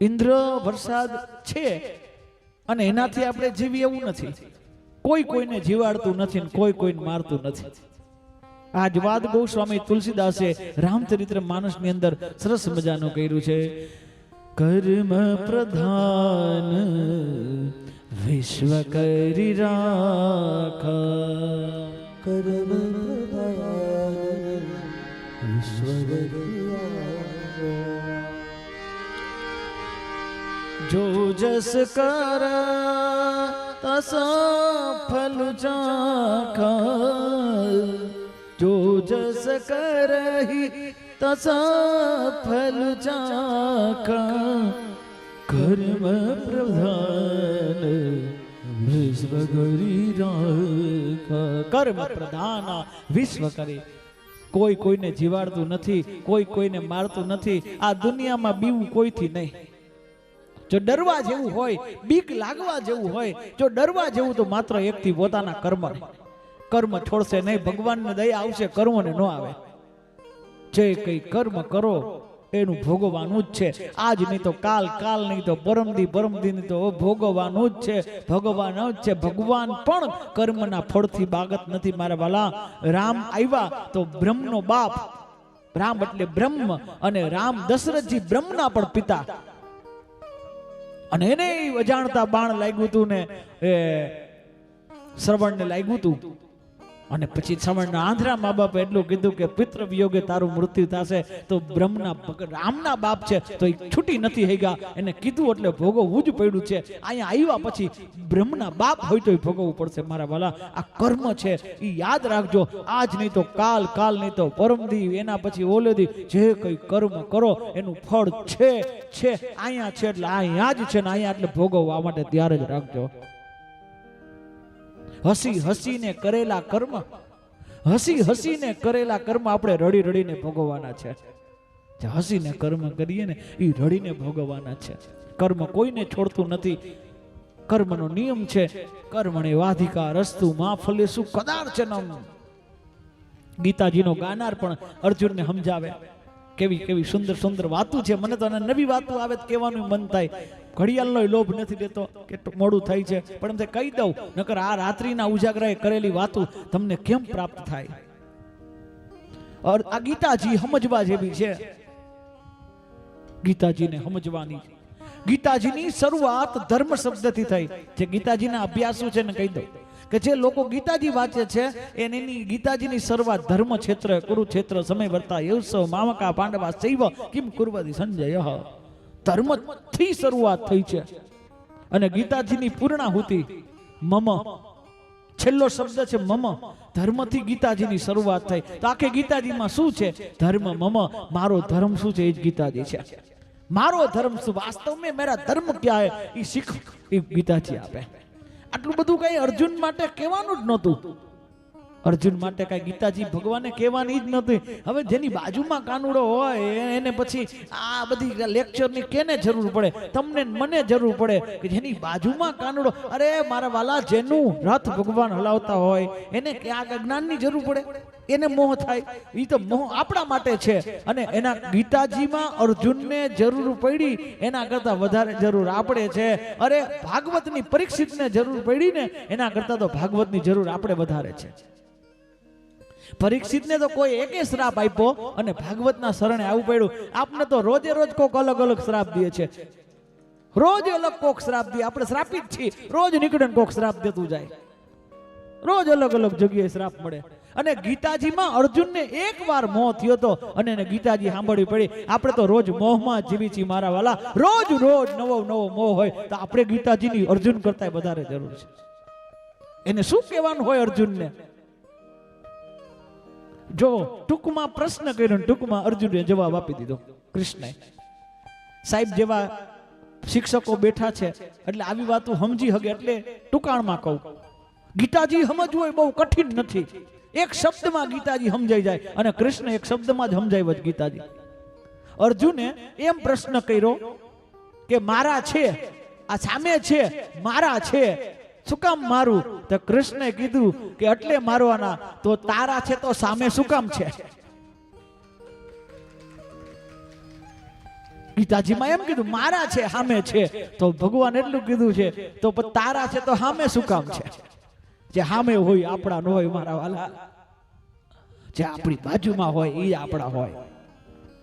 ઇન્દ્ર વરસાદ છે અને એનાથી આપણે જીવી એવું નથી. કોઈ કોઈને જીવાડતું નથી કોઈ કોઈને મારતું નથી. આ જ વાદ ગૌસ્વામી તુલસીદાસે રામચરિત્ર માનસની અંદર સરસ મજાનું કર્યું છે. કર્મ પ્રધાન વિશ્વ કરી રાખ. કર્મ પ્રધાન જો જસ કર તસ ફલ ચાખ જો જસ કરહી તસ फल ચાખ कर्म प्रधान વિશ્વ करी राखा। કર્મ પ્રધાન વિશ્વ કરી કોઈ કોઈને જીવાડતું નથી કોઈ કોઈને મારતું નથી, આ દુનિયામાં બીવું કોઈથી નહીં? જો ડરવા જેવું હોય, બીક લાગવા જેવું હોય, જો ડરવા જેવું તો માત્ર એકથી પોતાના કર્મ કર્મ છોડશે નહીં, ભગવાનને દયા આવશે, કર્મને ન આવે. જે કઈ કર્મ કરો, એનું ભોગવવાનું જ છે. આજ નહીં તો કાલ કાલ નહીં તો પરમદી પરમદી નહીં તો ભોગવવાનું જ છે. ભગવાન જ છે. ભગવાન પણ કર્મના ફળથી બાગત નથી. મારા વાલા, રામ આવ્યા તો બ્રહ્મનો બાપ, રામ એટલે બ્રહ્મ અને રામ દશરથજી બ્રહ્મના પણ પિતા. અને એને અજાણતા બાણ લાગ્યું હતું ને એ શ્રવણને લાગ્યું હતું. અને પછી સમણના આંધ્રા મા બાપે એટલું કીધું કે, પિત્ર વિયોગે તારું મૃત્યુ થશે, તો બ્રહ્મના રામના બાપ છે, તો એ છૂટી નથી થઈ ગયા એને કીધું એટલે ભોગવવું જ પડ્યું છે. અહીંયા આવ્યા પછી બ્રહ્મના બાપ હોય તો ભોગવવું પડશે, મારા વાલા. આ કર્મ છે એ યાદ રાખજો. આજ નહીં તો કાલ કાલ નહીં તો પરમદી એના પછી ઓલેદી જે કંઈ કર્મ કરો, એનું ફળ છે છે. અહીંયા છે એટલે, અહીંયા જ છે ને, અહીંયા એટલે ભોગવવા માટે ત્યારે જ રાખજો. હસી હસીને કરેલા કર્મ, હસી હસીને કરેલા કર્મ આપણે રડી રડીને ભોગવવાના છે. જે હસીને કર્મ કરીએ ને એ રડીને ભોગવવાના છે. કર્મ કોઈને છોડતું નથી. કર્મનો નિયમ છે, કર્મણે વાધિકા રસ્તુ માં ફલેસુ કદાર્ચનમ. ગીતાજીનો ગાનાર પણ અર્જુનને સમજાવે. કેવી કેવી સુંદર સુંદર વાતું છે. મને તો નવી વાતો આવે કહેવાનું મન થાય. ઘડિયાળનો લોભ નથી દેતો કે મોડું થાય છે. પણ એમ કહી દઉં, નકર આ રાત્રિના ઉજાગરાએ કરેલી વાતો તમને કેમ પ્રાપ્ત થાય? આ ગીતાજી સમજવા જેવી છે. ગીતાજીને સમજવાની. ગીતાજીની શરૂઆત ધર્મ શબ્દથી થઈ. જે ગીતાજીના અભ્યાસો છે ને કહી દઉં, કે જે લોકો ગીતાજી વાંચે છે, એની ગીતાજીની શરૂઆત ધર્મ ક્ષેત્ર કુરુક્ષેત્ર, સમય વર્તા યવસવ મામકા પાંડવા, શૈવ, કિમ કુર્વતી સંજય ધર્મથી શરૂઆત થઈ છે. અને ગીતાજીની પૂર્ણાહુતિ, મમ. છેલ્લો શબ્દ છે મમ. ધર્મથી ગીતાજીની શરૂઆત થઈ. તો આખે ગીતાજીમાં શું છે? ધર્મ મમ. મારો ધર્મ શું છે? એ જ ગીતાજી છે. મારો ધર્મ શું? વાસ્તવ મેં મેરા ધર્મ ક્યાં હે એ શીખ એ ગીતાજી આપે. આટલું બધું કઈ અર્જુન માટે કહેવાનું જ નહોતું. અર્જુન માટે કઈ ગીતાજી ભગવાને કહેવાની જ નથી હવે જેની બાજુમાં કાનુડો હોય એને પછી આ બધી લેક્ચરની કેને જરૂર પડે? તમને મને જરૂર પડે કે જેની બાજુમાં કાનુડો અરે, મારા વાલા, જેનું રથ ભગવાન હલાવતા હોય, એને ક્યાં જ્ઞાનની જરૂર પડે? એને મોહ થાય. એ તો મોહ આપણા માટે છે. અને એના ગીતાજીમાં અર્જુનને જરૂર પડી, એના કરતા વધારે જરૂર આપણે છે. અરે, ભાગવતની પરીક્ષિતને જરૂર પડી ને એના કરતા તો ભાગવતની જરૂર આપણે વધારે છે. પરીક્ષિતને તો કોઈ એકે શ્રાપ આપ્યો અને ભાગવતના શરણે આવું પડ્યું. આપને તો રોજે રોજ કોક અલગ અલગ શ્રાપ દે છે. રોજ અલગ કોક શ્રાપ દે. આપણે શ્રાપિત છીએ. રોજ નીકળે કોક શ્રાપ દેતું જાય. રોજ અલગ અલગ જગ્યાએ શ્રાપ મળે. અને ગીતાજીમાં અર્જુનને એક વાર મોહ થયો તો અને એને ગીતાજી સાંભળવી પડી. આપણે તો રોજ મોહમાં જીવી છીએ મારા વાલા. રોજ રોજ નવો નવો મોહ હોય તો આપણે ગીતાજીની અર્જુન કરતા વધારે જરૂર છે. એને શું કહેવાનું હોય અર્જુનને? જો ટૂંકમાં પ્રશ્ન કર્યો ટૂંકમાં અર્જુને જવાબ આપી દીધો. કૃષ્ણએ. સાહેબ જેવા શિક્ષકો બેઠા છે, એટલે આવી વાતો સમજી હગે એટલે ટૂંકાણમાં કહું. ગીતાજી સમજવું એ બહુ કઠિન નથી. એક શબ્દમાં ગીતાજી સમજાઈ જાય અને કૃષ્ણ એક શબ્દમાં જ સમજાય જ ગીતાજી. અર્જુને એમ પ્રશ્ન કર્યો કે મારા છે, આ સામે છે, મારા છે શું કામ મારું? તો કૃષ્ણે કીધું કે એટલે મારવાના. તો તારા છે તો સામે શું છે? ગીતાજીમાં એમ કીધું, મારા છે સામે છે. તો ભગવાન એટલું કીધું છે, તો તારા છે તો સામે શું કામ છે? જે સામે હોય આપણા ન હોય મારા વાલા. જે આપણી બાજુમાં હોય એ આપણા હોય.